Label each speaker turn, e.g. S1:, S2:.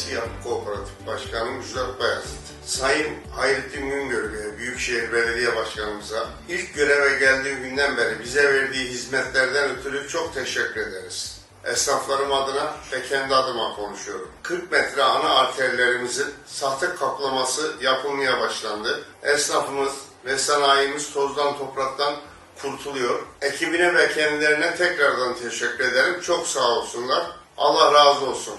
S1: Siyah Kooperatif Başkanı Müjdat Bayazıt, Sayın Hayrettin Güngör'e, Büyükşehir Belediye Başkanımıza ilk göreve geldiğim günden beri bize verdiği hizmetlerden ötürü çok teşekkür ederiz. Esnaflarım adına ve kendi adıma konuşuyorum. 40 metre ana arterlerimizin sahte kaplaması yapılmaya başlandı. Esnafımız ve sanayimiz tozdan topraktan kurtuluyor. Ekibine ve kendilerine tekrardan teşekkür ederim. Çok sağ olsunlar. Allah razı olsun.